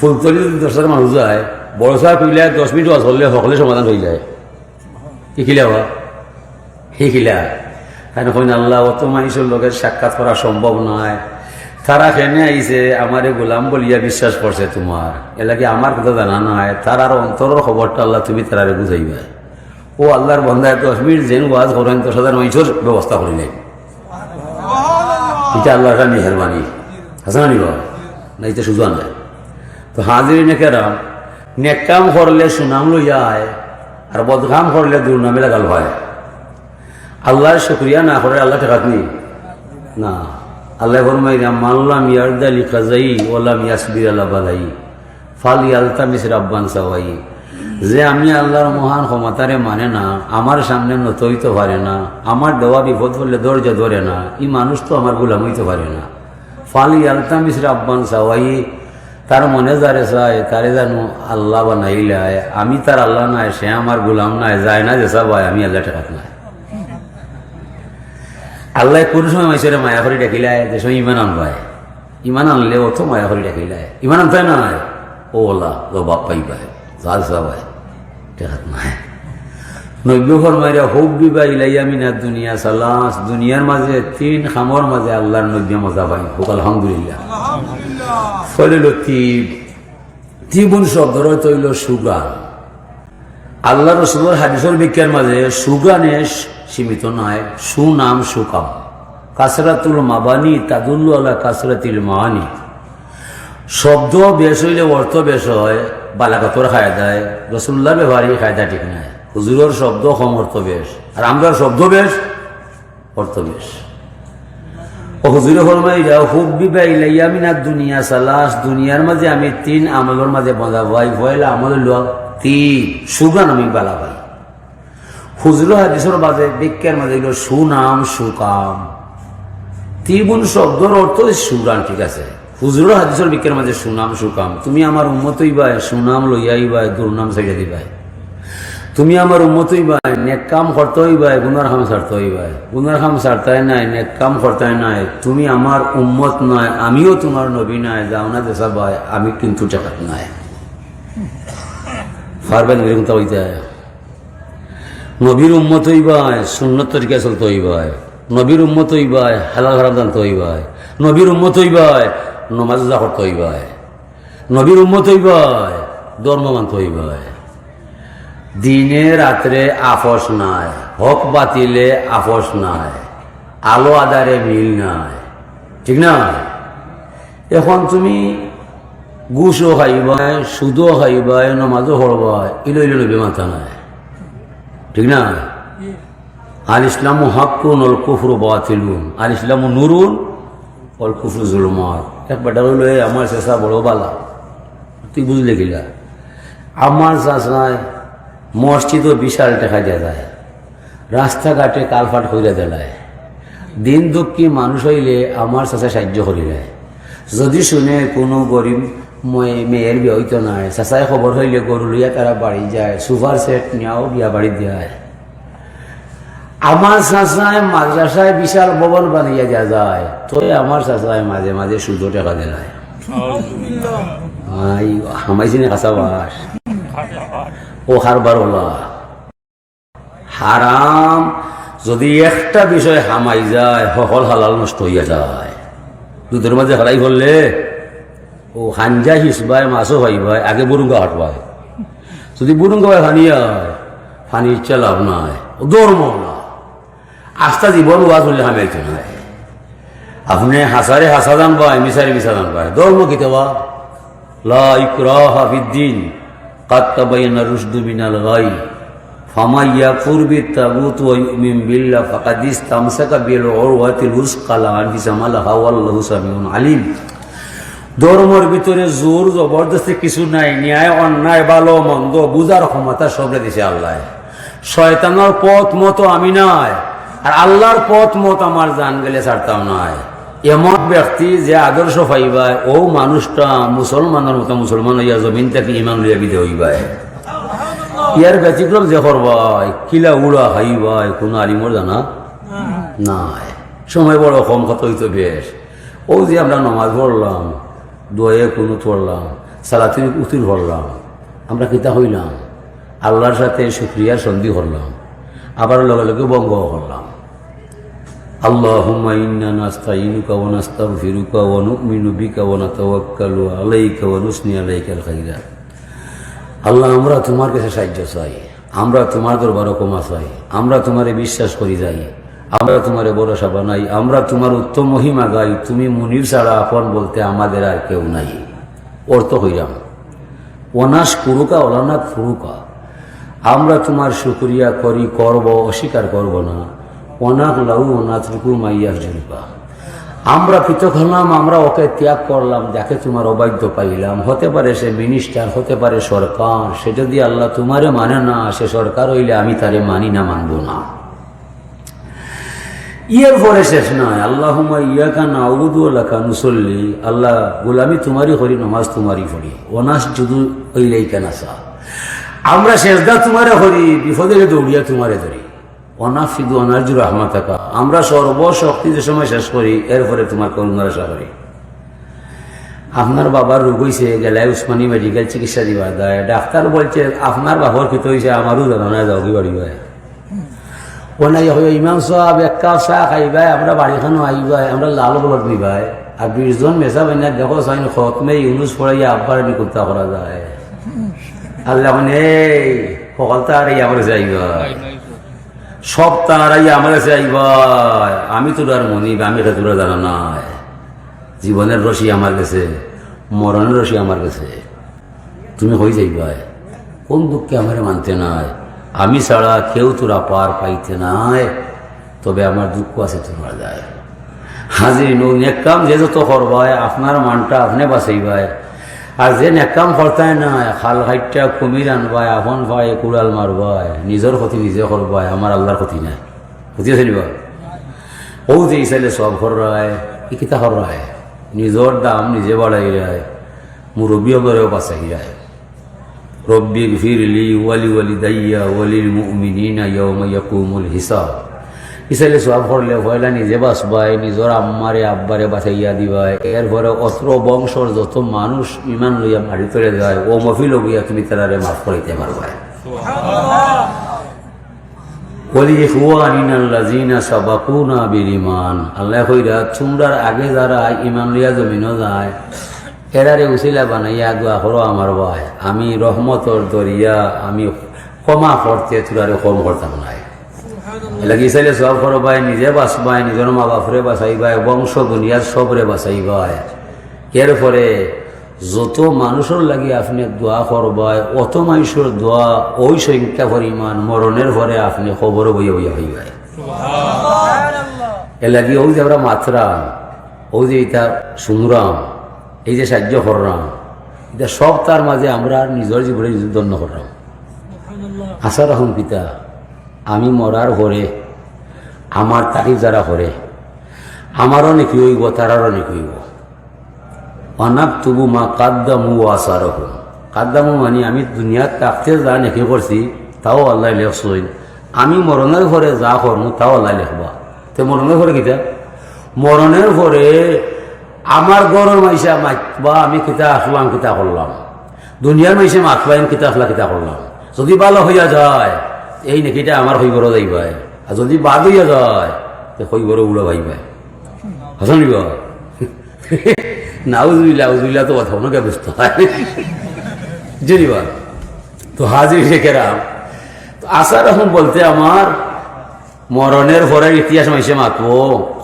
ফুলতলি যদি দশ হাজার মানুষ যায় বড় সাহেব কইলে দশ মিনিট ওয়াজ হলে সকলে সমাধান হয়ে যায়। কি খিলা হওয়া সেই খিলা? কারণ কইন আল্লাহ অত মানুষের লোকের সাক্ষাৎ করা সম্ভব নয় তারা কেনে আইছে আমারে গোলাম বলিয়া বিশ্বাস করছে তোমার এলাকি আমার কথা জানা নয় তার আর অন্তরের খবরটা আল্লাহ তুমি তারারে বুঝাইবা ও আল্লাহর বন্ধায় দশ মিনিট যেন ওয়াজ করেন দশ হাজার মানুষের ব্যবস্থা করিলেন এটা আল্লাহর মেহরবানি হাসান বাবা না এটা সুজা নাই। তো হাজির নেকেরাম নেকাম করলে সুনাম লইয়া আয়, আর বদকাম করলে দুর্নামে লাগাল হয়। আল্লাহর শুক্রিয়া না করে আল্লাহ ঠেকাত নি? না। আল্লাহ ফরমাইরা মাল্লাম ইয়ারদালি কাজাই ওলাম ইয়াসবির আল্লাহ বালাই ফাল ইয়ালতা মিসির আব্বান সাওয়াই যে আমি আল্লাহর মহান ক্ষমতারে মানে না, আমার সামনে নত হইতে পারে না, আমার দেওয়া বিপদ হলে দরজা ধরে না, এই মানুষ তো আমার গুলাম হইতে পারে না। ফাল ইয়ালতা মিসির আব্বান সাওয়াই তার মনে যারে চায়, তারে জানো আল্লাহ বানাইলায় আমি তার আল্লাহ নাই সে আমার গুলাম নাই যায় না যে ভাই আমি আল্লাহ ঠেকাত নাই আল্লাহ কোন সময় মাইসরে মায়া করে ডাকিলায় যে সময় ইমান আনবায় ইমান আনলে ও তো মায়া করে ডাকিলায় ইমান আনতে না ও ওলা ও বাপ পাইবায় জাল সাবাই টেকাত নাই নব্য ফরমাইরা হোক বিবা ইলাইয়া মিনা দুনিয়া সালাস, দুনিয়ার মাঝে তিন খামর মাঝে আল্লাহর নব্য মজা পাই হোক, আলহামদুলিল্লাহ। ফলিল তিব তিবুন শব্দর তৈল সুগান। আল্লাহ রসুলের হাদিসের বিজ্ঞান মাঝে সুগানে সীমিত নয়, সুনাম সুকাম। কাসরাতুল মাবানি তাদুল্লু আল্লাহ কাসরাতিল মাহানি শব্দ বেশ হইলে অর্থ বেশ হয় বালাকাতর খায় দেয় রসুল্লাহ ব্যবহারী খায়দা ঠিক নাই। হুজুরের শব্দ কম অর্থ বেশ, আর আমরা শব্দ বেশ, অর্থ বেশ। হুজুরে ফরমাই যাও খুব বিবা ইলাইয়া মিনার দুনিয়া, সালাস দুনিয়ার মাঝে আমি তিন আমলের মাঝে বাঁধা ভাই, ভয়লা আমল লোক তিন, সুগান আমি বালা ভাই। হুজুর হাদিসের মাঝে বিজ্ঞান মাঝে হইল সুনাম, সুকাম। তিবুন শব্দর অর্থ সুগান, ঠিক আছে? হুজুর হাদিসের বিজ্ঞান মাঝে সুনাম, সুকাম। তুমি আমার উন্মতই বাই সুনাম লইয়াই বাই দুর্নাম ছেড়ে দিবাই তুমি আমার উন্মতই বাই নেক কাম করতেই বাই গুনার খাম ছাড়তেই বাই গুনার খাম ছাড়তাই নাই, নেক কাম করতাই নাই। তুমি আমার উম্মত নয় আমিও তোমার নবী নাই, যাও না দেশা বাই আমি কিন্তু টাকাত নাই। পারবেন এরকম তা হইতে নবীর উম্মত হইবাই, সুন্নত তরিকা চলতে হইবাই। নবীর উম্মত হইবাই, হালাল হারাম জানতে হইবাই। নবীর উম্মত হইবাই, নমাজ যা করতে হইবাই। নবীর উম্মত হইবাই, ধর্ম মানতে হইবাই। দিনে রাত্রে আফস নাই হক বাতিলে আফস নাই আলো আদারে মিল নাই। ঠিক না? এখন তুমি ঘুষও খাইবাই সুদও খাইবাই নমাজও হরবাই ইলো ইলো নবী মাথা নাই। ঠিক না? আল ইসলাম হাক্কুন অল কুফরু বাতিলুন। আল ইসলাম নুরুন অল কুফরু জুলমার এক বেটা হইল "এ, আমার চেষ্টা বড় বালা। তুই বুঝলে কিলা? আমার চাষায় মসজিদও বিশাল দেখা যায়। রাস্তাঘাটে কালফাট হইলে দেলায় দিন দুঃখী মানুষ হইলে আমার চাষা সাহায্য করিলে যদি শুনে কোনো গরিব মই- মেয়ের বিয়ে হইতো নাই চাচাই খবর হইলে গরু লইয়া তারা বাড়ি যায় সুপার সেট নিয়েও বিয়া বাড়ি দেয়। আমার চাচায় মাদ্রাসায় বিশাল ভবন বানিয়ে দেওয়া যায়। তো আমার চাচায় মাঝে মাঝে সুদো টাকা দেয়। হামাইছি না কাঁচা বাস। ও হারবার ওলা হারাম যদি একটা বিষয় হামাই যায় সকল হালাল নষ্ট হইয়া যায়। দুধের মাঝে হারাই করলে ও হাঞ্জা হিসবাই মাছও ভাইবাই আগে বুরুঙ্গা হাঁটবাই যদি বুরুঙ্গা ভাই ফানিয়া ফানি ইচ্ছা লাভ নাই, ও ধর্ম না। আস্থা জীবন ওয়াজ হলে হামাইতে নাই। আপনি হাসারে হাসা দান পায় মিসারে মিসা দান পায় ধর্ম কি দেওয়া লা ইকরাহা ফিদ্দিন ফামাইয়া আলিম। ধর্মর ভিতরে জোর জবরদস্তি কিছু নাই, ন্যায় অন্যায়, ভালো মন্দ বুঝার ক্ষমতা সবরে দিছে আল্লাহ। শয়তানোর পথ মতো আমি নাই, আর আল্লাহর পথ মত আমার জান গেলে ছাড়তাম নয় এমন ব্যক্তি যে আদর্শ পাইবায়, ও মানুষটা মুসলমানের মতো মুসলমান হইয়া জমিন থেকে ইমান লইয়া বিদে হইবায়। ইয়ার ব্যতিক্রম যে করবাই কিলা উড়া হাইবাই কোন আলিমর জানা নাই। সময় বড় কম কত হইতো বেশ। ও যে আমরা নমাজ পড়লাম, দোয়ে কোনো পড়লাম সালাতিন উতুল করলাম আমরা কিতা হইলাম? আল্লাহর সাথে সুক্রিয়ার সন্ধি করলাম। আবার লগে লগে বঙ্গ করলাম। اللهم إنا نستعينك ونستغفرك ونؤمن بك ونتوكل عليك ونثني عليك الخيرات আল্লাহ আমরা তোমার কাছে সাহায্য চাই আমরা তোমার দরবার ক্ষমা চাই আমরা তোমারে বিশ্বাস করি যাই আমরা তোমারে ভরসা বানাই আমরা তোমার উত্তম মহিমা গাই তুমি মুনির ছাড়া আপন বলতে আমাদের আর কেউ নাই অর্থ হইলাম অনাস কুরুকা ওলানা ফুরুকা আমরা তোমার শুক্রিয়া করি করব অস্বীকার করব না অনাক লাউ জুরুকা আমরা পৃথক হলাম, আমরা ওকে ত্যাগ করলাম, যাকে তোমার অবাধ্য পাইলাম। হতে পারে সে মিনিস্টার হতে পারে সরকার, সে যদি আল্লাহ তোমারে মানে না, সে সরকার হইলে আমি তারে মানি না, মানব না। ইয়ের পরে শেষ নয় আল্লাহ ইয়াকা না আউদুল্লাকা মুসল্লি আল্লাহ গোলামি তোমারই করি, নমাজ তোমারই করি অনাস যদু হইলেই কেনাসা আমরা শেষদা তোমারে করি বিপদে দৌড়িয়া তোমারে ধরি। অনাফিদু অনার্জু রহমাতাকা। আমরা সর্বশক্তি যে সময় শেষ করি, এরপরে তোমার করুণার আশা করি। আপনার বাবার রোগ হয়েছে গেলে উসমানী মেডিকেল চিকিৎসা দিবা। দেয় ডাক্তার বলছে, আপনার বাবার কীত হয়েছে আমারও জানা না যাও কি বাড়ি ভাই ওনাই হয় ইমাম সাহেব এক কাপ চাহ খাইবাই, আমরা বাড়িখানো আইবাই, আমরা লাল বলদ নিবাই। আর বিশজন মেসা বাইনা দেখো সাইন খতমে ইউনুস পড়াইয়া আব্বার আমি কুত্তা করা যায়। আল্লাহ মানে এই সকাল তার আমার যাইবা সব তারাই আমার কাছে আইবাই আমি তো আর মনিব আমি এটা তোরা জানা নাই। জীবনের রশি আমার কাছে, মরণের রশি আমার কাছে। তুমি হয়ে যাইবাই। কোন দুঃখে আমার মানতে নাই? আমি ছাড়া কেউ তোরা পার পাইতে নাই। তবে আমার দুঃখ আছে তোমার যায় হাজির নো নেকাম যে যত করবায় আপনার মানটা আপনি বাঁচাইবাই। আর যে নেকাম করতাই না খাল হাইটটা কুমির আনবায় আপন ভাই কুড়াল মারবায় নিজের ক্ষতি নিজে করবায় আমার আল্লাহর ক্ষতি নাই। ক্ষতি আছে নিবা ও যে ইসাইলে সব ঘর রায় কিতা হর রায় নিজের দাম নিজে বাড়াই রায় মুরব্বীও করেও বাঁচাই রায় রব্বি ফিরলি ওয়ালি ওয়ালি দাইয়া ওয়ালিল মুমিনিনা ইয়াউমা ইয়াকুমুল হিসাব ইসাইলে সব করলে ভয়লা নিজে বাঁচবাই নিজের আম্মারে আব্বারে বাঁচাইয়া দিবাই এরপরে অস্ত্র বংশর যত মানুষ ইমান লইয়া মারি তোলে যায় ও মফিল গিয়া তুমি তারারে মাফ করাইতে পারবাই বলি হুয়ানিনাল্লাজিনা সাবাকুনা বিল ইমান আল্লাহ কইরা তোমরার আগে যারা ইমান লইয়া জমিনও যায় এরারে উচিলা বানাইয়া দোয়া করো আমার ভাই। আমি রহমতর দরিয়া আমি ক্ষমা করতে তোরারে কম করতাম নাই। এলাকি চাইলে সব করো ভাই নিজে বাঁচবাই নিজের মা বাপরে বাঁচাইবাই বংশ দুনিয়ার সবরে বাঁচাইবাই এর পরে যত মানুষের লাগি আপনি দোয়া করবাই অত মানুষের দোয়া ওই সংখ্যা পরিমাণ মরণের পরে আপনি খবর বইয়া বইয়া হইবাই এ লাগি ওই যে আমরা মাত্রাম ওই যে এটা সুমরাম এই যে সাহায্য করলাম এটা সব তার মাঝে আমরা নিজের জীবনে নিজের দণ্ড করলাম আশা রাখুন পিতা আমি মরার ঘরে আমার তারিফ যারা করে আমারও নাকি হইব, তারারও নাকি হইব। অনাপ তবু মা কাদ্দামু রাখুন কাদ্দামু মানে আমি দুনিয়ার তাকতে যা নাকি করছি, তাও আল্লাহ লেখছই আমি মরণের ঘরে যা করমু, তাও আল্লাহ লেখবা। তো মরণের ঘরে কিতা? মরণের ঘরে আমার গরম মাইসা মাতবা আমি কিতা আসলাম, কিতা করলাম। দুনিয়ার মাইসে মাতবাইন, কিতা আসলা, কিতা করলাম। যদি ভালো হইয়া যায় এই নাকিটা আমার হইবর যাইবাই আর যদি বাদ হইয়া যায়, তো হইবর উড়ো ভাইবাই হাসান নিবা নাউজুবিল্লা উজুবিল্লা তো কথা অনেক ব্যস্ত হয়। জেনিবা তো হাজির শেখেরাম তো আশা রকম বলতে আমার মরণের পরে ইতিহাস মাইসে মাতবো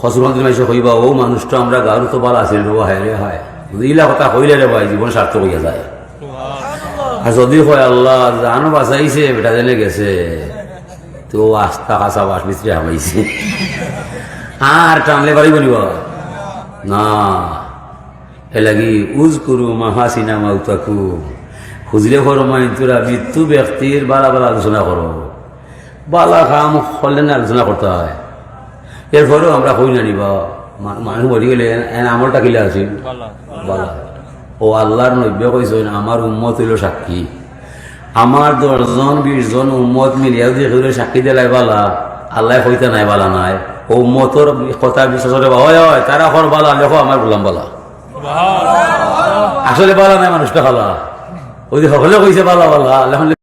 হসরমন্ত্রী মাইসে হইবা ও মানুষটা আমরা গারু তো ভালো আছিল রে হায়। রে হায় ইলা কথা হইলে রে ভাই জীবন সার্থক হইয়া যায়। আর যদি হয় আল্লাহ জানো বাঁচাইছে বেটা জেনে গেছে। তো আস্তা কাঁচা বাস মিস্ত্রি হামাইছে। আর টানলে পারিব নিব না। এ লাগি উজ করু মাহাসিনা মাউতাকু। খুঁজলে করো মাই তোরা মৃত্যু ব্যক্তির বালা বালা আলোচনা করো বালা কাম করলে না আলোচনা করতে হয়। এরপরেও আমরা কই না নিবা। মানুষ মরি গেলে আমলটা কিলে আছিল বালা। ও আল্লাহর নব্য কইছেন আমার উম্মত হইল সাক্ষী। আমার দশজন বিশ জন উম্মত মিলিয়া যদি হইলে সাক্ষী দিলাই বালা আল্লাহ হইতে নাই বালা নাই। ও উম্মতর কথা বিশ্বাস করে হয় হয় তারা হর বালা দেখো আমার গোলাম বালা। আসলে বালা নাই মানুষটা ভালা ওই যে সকলে কইছে বালা বালা।